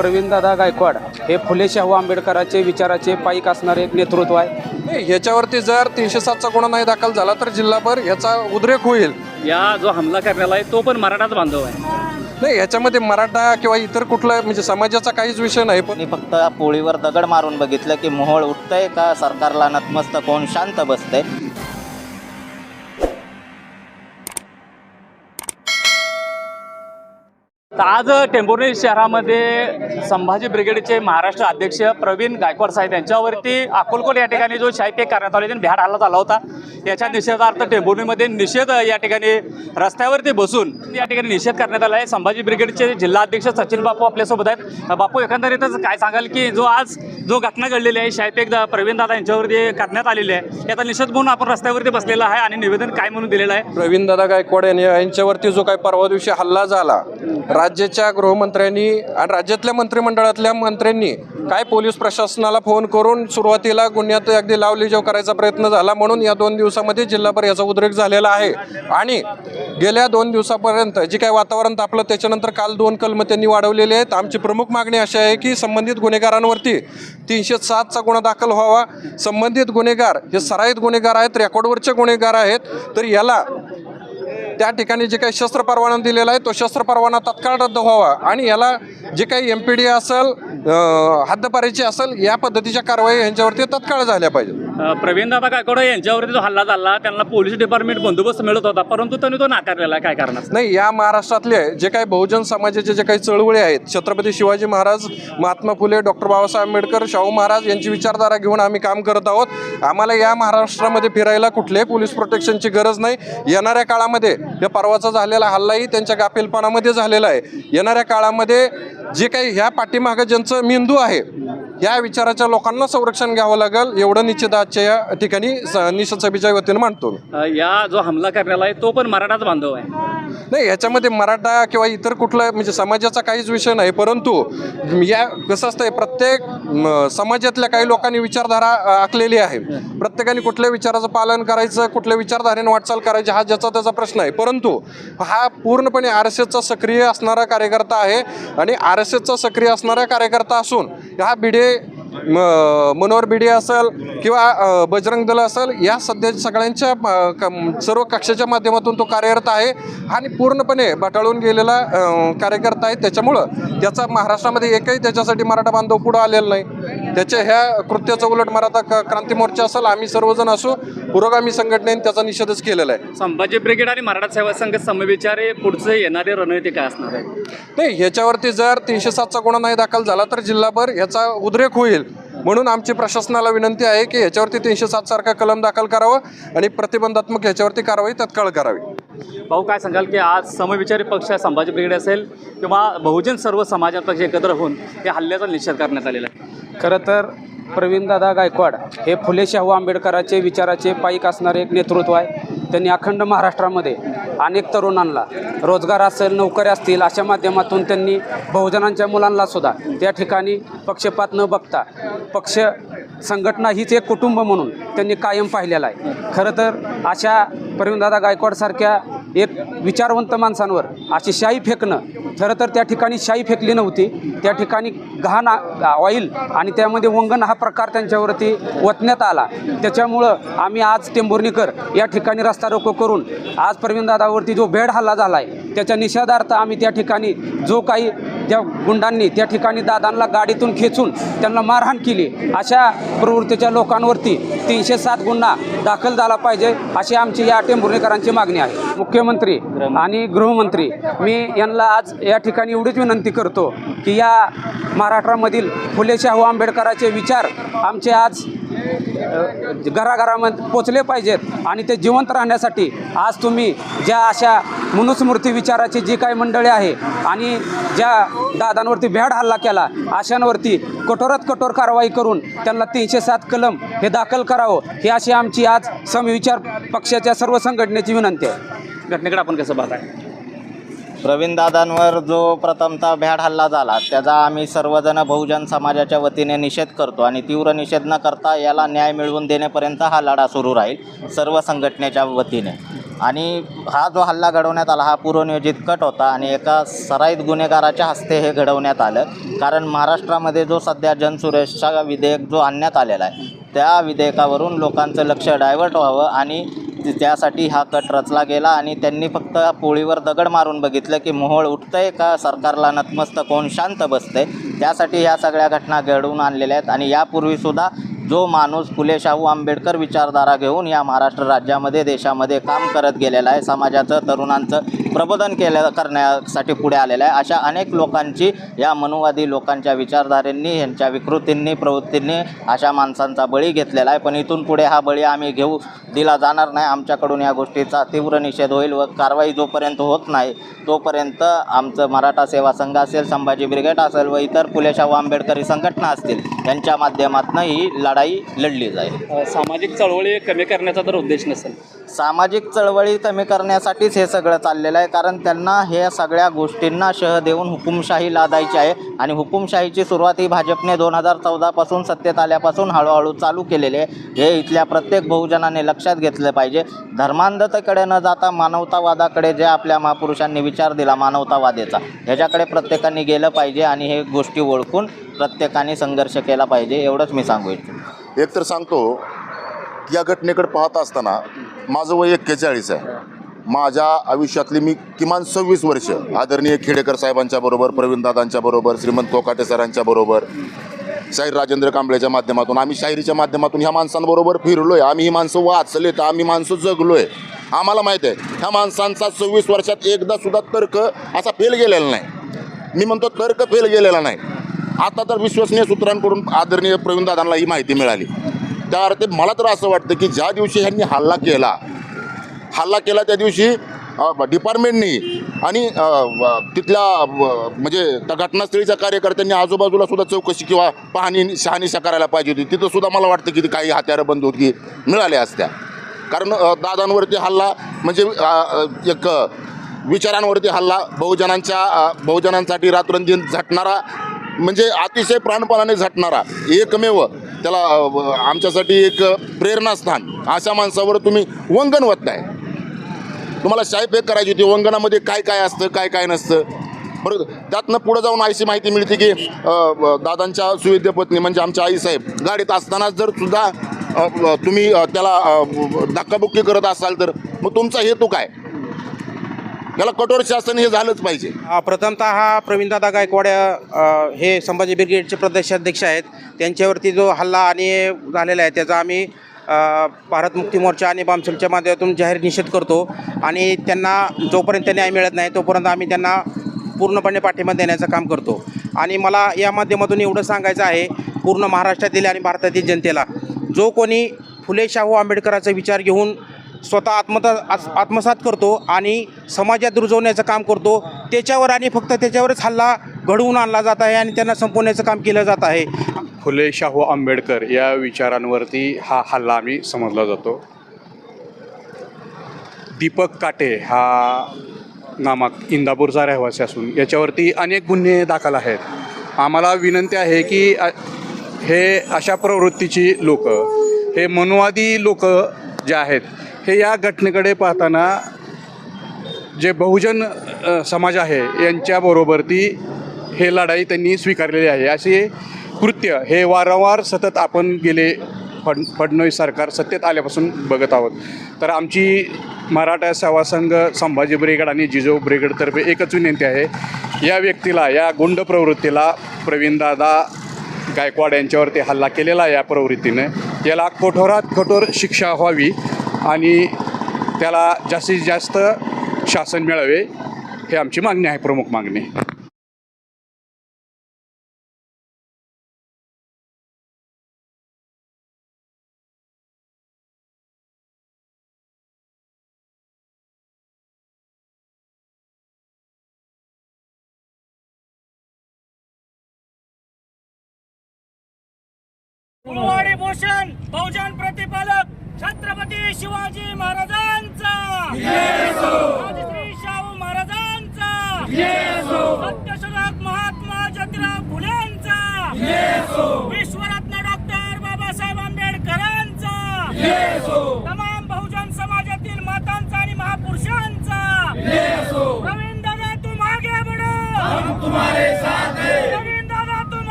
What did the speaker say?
प्रवीणदादा गायकवाड हे फुले शाहू आंबेडकरांचे विचाराचे पाईक असणारे एक नेतृत्व आहे. नाही, ह्याच्यावरती जर तीनशे सातचा गुन्हा नाही दाखल झाला तर जिल्हाभर याचा उद्रेक होईल. या जो हमला करण्याला आहे तो पण मराठाच बांधव आहे. नाही याच्यामध्ये मराठा किंवा इतर कुठला म्हणजे समाजाचा काहीच विषय नाही पण मी फक्त पोळीवर दगड मारून बघितलं की मोहोळ उठतंय का? सरकारला नतमस्तक होऊन शांत बसतंय? तर आज टेंभुर्णी शहरामध्ये संभाजी ब्रिगेडचे महाराष्ट्र अध्यक्ष प्रवीण गायकवाड साहेब यांच्यावरती अकोलकोट या ठिकाणी जो शाईपेक करण्यात आला आणि भ्याड हल्ला झाला होता. याच्या निषेधार्थ टेंभुर्णीमध्ये निषेध या ठिकाणी रस्त्यावरती बसून या ठिकाणी निषेध करण्यात आला आहे. संभाजी ब्रिगेडचे जिल्हा अध्यक्ष सचिन बापू आपल्यासोबत आहेत. बापू एकंदरीतच काय सांगाल की जो आज जो घटना घडलेली आहे शाईपेक प्रवीण दादा यांच्यावरती करण्यात आलेली आहे याचा निषेध म्हणून आपण रस्त्यावरती बसलेला आहे आणि निवेदन काय म्हणून दिलेलं आहे? प्रवीण दादा गायकवाड यांनी यांच्यावरती जो काही परवा दिवशी हल्ला झाला राज्याच्या गृहमंत्र्यांनी आणि राज्यातल्या मंत्रिमंडळातल्या मंत्र्यांनी काय पोलीस प्रशासनाला फोन करून सुरुवातीला गुन्ह्यात अगदी लावलीजेव करायचा प्रयत्न झाला म्हणून या दोन दिवसामध्ये जिल्हाभर याचा उद्रेक झालेला आहे. आणि गेल्या दोन दिवसापर्यंत जे काही वातावरण तापलं त्याच्यानंतर काल दोन कलम त्यांनी वाढवलेले आहेत. आमची प्रमुख मागणी अशी आहे की संबंधित गुन्हेगारांवरती तीनशे सातचा गुन्हा दाखल व्हावा. संबंधित गुन्हेगार हे सराईत गुन्हेगार आहेत रेकॉर्डवरचे गुन्हेगार आहेत. तर याला त्या ठिकाणी जे काही शस्त्र परवाना दिलेला आहे तो शस्त्र परवाना तत्काळ रद्द व्हावा. आणि याला जे काही एम पी डी असेल हद्दपारीची असेल या पद्धतीच्या कारवाई यांच्यावरती तत्काळ झाल्या पाहिजेत. प्रवीणदादा दादा यांच्यावरती जो हल्ला झाला त्यांना पोलीस डिपार्टमेंट बंदोबस्त मिळत होता परंतु त्यांनी तो नाकारलेला आहे. काय कारणास नाही या महाराष्ट्रातले जे काही बहुजन समाजाचे जे काही चळवळी आहेत छत्रपती शिवाजी महाराज महात्मा फुले डॉक्टर बाबासाहेब आंबेडकर शाहू महाराज यांची विचारधारा घेऊन आम्ही काम करत आहोत. आम्हाला या महाराष्ट्रामध्ये फिरायला कुठल्याही पोलीस प्रोटेक्शनची गरज नाही. येणाऱ्या काळामध्ये या परवाचा झालेला हल्लाही त्यांच्या गाफेलपणामध्ये झालेला आहे. येणाऱ्या काळामध्ये जे काही ह्या पाठीमागं ज्यांचं मेंदू आहे या विचाराच्या लोकांना संरक्षण घ्यावं लागेल एवढं निश्चित आजच्या या ठिकाणी स- निषेध सभेच्या वतीनं मांडतो या जो हमला करण्याला आहे तो पण मराठाच बांधव आहे. नाही याच्यामध्ये मराठा किंवा इतर कुठला म्हणजे समाजाचा काहीच विषय नाही परंतु या कसं असतंय प्रत्येक म, समाजातल्या काही लोकांनी विचारधारा आखलेली आहे. प्रत्येकाने कुठल्या विचाराचं पालन करायचं कुठल्या विचारधारेने वाटचाल करायची हा ज्याचा त्याचा प्रश्न आहे. परंतु हा पूर्णपणे आर एस एसचा सक्रिय असणारा कार्यकर्ता आहे आणि आर एस एसचा सक्रिय असणारा कार्यकर्ता असून हा भिडे म, मनोहर भिडे असेल किंवा बजरंग दल असेल या सध्या सगळ्यांच्या सर्व कक्षाच्या माध्यमातून तो कार्यरत आहे आणि पूर्णपणे बटाळून गेलेला कार्यकर्ता आहे. त्याच्यामुळं त्याचा महाराष्ट्रामध्ये एकही त्याच्यासाठी मराठा बांधव पुढं आलेला नाही. त्याच्या ह्या कृत्याचं उलट मराठा क्रांती मोर्चा असेल आम्ही सर्वजण असू पुरोगामी संघटनेने त्याचा निषेधच केलेला आहे. संभाजी ब्रिगेड आणि मराठा सेवा संघ समविचारे पुढचे येणारे रणनीती काय असणार आहे? नाही ह्याच्यावरती जर तीनशे सातचा गुन्हा नाही दाखल झाला तर जिल्हाभर याचा उद्रेक होईल. म्हणून आमची प्रशासनाला विनंती आहे की ह्याच्यावरती तीनशे सात सारखा कलम दाखल करावं आणि प्रतिबंधात्मक ह्याच्यावरती कारवाई तत्काळ करावी. भाऊ काय सांगाल की आज समविचारी पक्ष संभाजी ब्रिगेड असेल किंवा बहुजन सर्व समाजात पक्ष एकत्र होऊन या हल्ल्याचा निषेध करण्यात आलेला आहे? खरं तर प्रवीणदादा गायकवाड हे फुले शाहू आंबेडकराचे विचाराचे पाईक असणारे एक नेतृत्व आहे. त्यांनी अखंड महाराष्ट्रामध्ये अनेक तरुणांना रोजगार असेल नोकऱ्या असतील अशा माध्यमातून त्यांनी बहुजनांच्या मुलांनासुद्धा त्या ठिकाणी पक्षपात न बघता पक्ष संघटना हीच एक कुटुंब म्हणून त्यांनी कायम पाहिलेलं आहे. खरं तर अशा प्रवीणदादा गायकवाडसारख्या एक विचारवंत माणसांवर अशी शाई फेकणं. खरं तर त्या ठिकाणी शाई फेकली नव्हती. त्या ठिकाणी घाण ऑइल आणि त्यामध्ये वंगण हा प्रकार त्यांच्यावरती ओतण्यात आला. त्याच्यामुळं आम्ही आज टेंभुर्णीकर या ठिकाणी रस्ता रोको करून आज प्रवीणदादावरती जो बेड हल्ला झाला आहे त्याच्या निषेधार्थ आम्ही त्या ठिकाणी जो काही त्या गुंडांनी त्या ठिकाणी दादांना गाडीतून खेचून त्यांना मारहाण केली. अशा प्रवृत्तीच्या लोकांवरती तीनशे सात गुन्हा दाखल झाला पाहिजे अशी आमची या टेंभुर्णेकरांची मागणी आहे. मुख्यमंत्री आणि गृहमंत्री मी यांना आज या ठिकाणी एवढीच विनंती करतो की या महाराष्ट्रामधील फुले शाहू आंबेडकराचे विचार आमचे आज घराघरामध्ये पोचले पाहिजेत आणि ते जिवंत राहण्यासाठी आज तुम्ही ज्या अशा मनुस्मृती विचाराची जी काही मंडळी आहे आणि ज्या दादांवरती भ्याड हल्ला केला अशांवरती कठोरात कठोर कारवाई करून त्यांना तीनशे सात कलम हे दाखल करावं ही अशी आमची आज समविचार पक्षाच्या सर्व संघटनेची विनंती आहे. घटनेकडे आपण कसं पाहताय? प्रवीणदादांवर जो प्रथमतः भ्याड हल्ला झाला त्याचा आम्ही सर्वजण बहुजन समाजाच्या वतीने निषेध करतो आणि तीव्र निषेध न करता याला न्याय मिळवून देण्यापर्यंत हा लढा सुरू राहील सर्व संघटनेच्या वतीने. आणि हा जो हल्ला घडवण्यात आला हा पूर्वनियोजित कट होता आणि एका सराईत गुन्हेगाराच्या हस्ते हे घडवण्यात आलं. कारण महाराष्ट्रामध्ये जो सध्या जनसुरक्षा विधेयक जो आणण्यात आलेला आहे त्या विधेयकावरून लोकांचं लक्ष डायव्हर्ट व्हावं आणि त्यासाठी हा कट रचला गेला आणि त्यांनी फक्त पोळीवर दगड मारून बघितलं की मोहोळ उठतंय का? सरकारला नतमस्तक होऊन शांत बसतंय. त्यासाठी ह्या सगळ्या घटना घडवून आणलेल्या आहेत आणि यापूर्वीसुद्धा जो माणूस फुले शाहू आंबेडकर विचारधारा घेऊन या महाराष्ट्र राज्यामध्ये देशामध्ये काम करत गेलेला आहे समाजाचं तरुणांचं प्रबोधन केल्या करण्यासाठी पुढे आलेलं आहे. अशा अनेक लोकांची या मनुवादी लोकांच्या विचारधारेंनी यांच्या विकृतींनी प्रवृत्तींनी अशा माणसांचा बळी घेतलेला आहे. पण इथून पुढे हा बळी आम्ही घेऊ दिला जाणार नाही. आमच्याकडून या गोष्टीचा तीव्र निषेध होईल व कारवाई जोपर्यंत होत नाही तोपर्यंत आमचं मराठा सेवा संघ असेल संभाजी ब्रिगेड असेल व इतर फुले शाहू आंबेडकरी संघटना असतील यांच्या माध्यमातून ही लढाई लढली जाईल. सामाजिक चळवळी कमी करण्याचा तर उद्देश नसेल. सामाजिक चळवळी कमी करण्यासाठीच हे सगळं चाललेलं आहे. कारण त्यांना हे सगळ्या गोष्टींना शह देऊन हुकुमशाही लादायची आहे. आणि हुकुमशाहीची सुरुवात ही भाजपने दोन हजार चौदापासून सत्तेत आल्यापासून हळूहळू चालू केलेली आहे. हे इथल्या प्रत्येक बहुजनाने लक्षात घेतलं पाहिजे. धर्मांधतेकडे न जाता मानवतावादाकडे जे आपल्या महापुरुषांनी विचार दिला मानवतावादेचा ह्याच्याकडे प्रत्येकाने गेलं पाहिजे आणि हे गोष्टी ओळखून प्रत्येकाने संघर्ष केला पाहिजे एवढंच मी सांगू इच्छितो. एक तर सांगतो या घटनेकडे पाहत असताना माझं वय एक्केचाळीस आहे. माझ्या आयुष्यातली मी किमान सव्वीस वर्ष आदरणीय खेडेकर साहेबांच्या बरोबर प्रवीणदादांच्या बरोबर श्रीमंत कोकाटे सरांच्या बरोबर शाहीर राजेंद्र कांबळेच्या माध्यमातून आम्ही शाहिरीच्या माध्यमातून ह्या माणसांबरोबर फिरलो आहे आम्ही ही माणसं वाचलेत आम्ही माणसं जगलो आहे आम्हाला माहीत आहे ह्या माणसांचा सव्वीस वर्षात एकदा सुद्धा तर्क असा फेल गेलेला नाही. मी म्हणतो तर्क फेल गेलेला नाही. आता तर विश्वसनीय सूत्रांकडून आदरणीय प्रवीणदादांना ही माहिती मिळाली. त्या अर्थी मला तर असं वाटतं की ज्या दिवशी ह्यांनी हल्ला केला हल्ला केला त्या दिवशी डिपार्टमेंटनी आणि तिथल्या म्हणजे त्या घटनास्थळीच्या कार्यकर्त्यांनी आजूबाजूला सुद्धा चौकशी किंवा पाहणी शहानिशा करायला पाहिजे होती. तिथं सुद्धा मला वाटतं की काही हत्यारं बंद होती मिळाल्या असत्या. कारण दादांवरती हल्ला म्हणजे एक विचारांवरती हल्ला बहुजनांच्या बहुजनांसाठी रात्रंदिन झटणारा म्हणजे अतिशय प्राणपणाने झटणारा एकमेव त्याला व- आमच्यासाठी एक प्रेरणास्थान अशा माणसावर तुम्ही वंगण नाही तुम्हाला शाईफेक करायची होती वंगणामध्ये काय काय असतं काय काय नसतं. बरोबर. त्यातनं पुढं जाऊन अशी माहिती मिळते की दादांच्या सुविद्य पत्नी म्हणजे आमच्या आईसाहेब गाडीत असतानाच जर सुद्धा तुम्ही त्याला धक्काबुक्की करत असाल तर मग तुमचा हेतू काय? याला कठोर शासन हे झालंच पाहिजे. हा, प्रथमतः हा प्रवीणदादा गायकवाड अ, हे संभाजी ब्रिगेडचे प्रदेशाध्यक्ष आहेत. त्यांच्यावरती जो हल्ला आणि झालेला आहे त्याचा आम्ही अ, भारत मुक्ती मोर्चा आणि बामसेलच्या माध्यमातून जाहीर निषेध करतो. आणि त्यांना जोपर्यंत न्याय मिळत नाही तोपर्यंत आम्ही त्यांना पूर्णपणे पाठिंबा देण्याचं काम करतो. आणि मला या माध्यमातून एवढं सांगायचं आहे पूर्ण महाराष्ट्रातील आणि भारतातील जनतेला जो कोणी फुले शाहू आंबेडकराचा विचार घेऊन स्वतः आत्मता आत्मसात करतो आणि समाजात रुजवण्याचं काम करतो. त्याच्यावर आणि फक्त त्याच्यावरच हल्ला घडवून आणला जात आहे आणि त्यांना संपवण्याचं काम केलं जात आहे. फुले शाहू आंबेडकर या विचारांवरती हा हल्ला आम्ही समजला जातो. दीपक काटे हा नामक इंदापूरचा रहिवासी असून याच्यावरती अनेक गुन्हे दाखल आहेत. आम्हाला विनंती आहे की हे अशा प्रवृत्तीची लोक हे मनुवादी लोक जे आहेत हे या घटनेकडे पाहताना जे बहुजन समाज आहे यांच्याबरोबर ती हे लढाई त्यांनी स्वीकारलेली आहे. असे कृत्य हे वारंवार सतत आपण गेले फड फडणवीस सरकार सत्तेत आल्यापासून बघत आहोत. तर आमची मराठा सेवा संघ संभाजी ब्रिगेड आणि जिजो ब्रिगेडतर्फे एकच विनंती आहे. या व्यक्तीला या गुंड प्रवृत्तीला प्रवीणदादा गायकवाड यांच्यावरती हल्ला केलेला आहे या प्रवृत्तीने. याला कठोरात कठोर शिक्षा व्हावी आणि त्याला जास्तीत जास्त शासन मिळावे हे आमची मागणी आहे प्रमुख मागणी. फुलवाडी भूषण बहुजन प्रतिपालक. छत्रपती शिवाजी महाराजांचा! राजश्री शाहू महाराजांचा! सत्यशोधक महात्मा ज्योतिराव फुलेंचा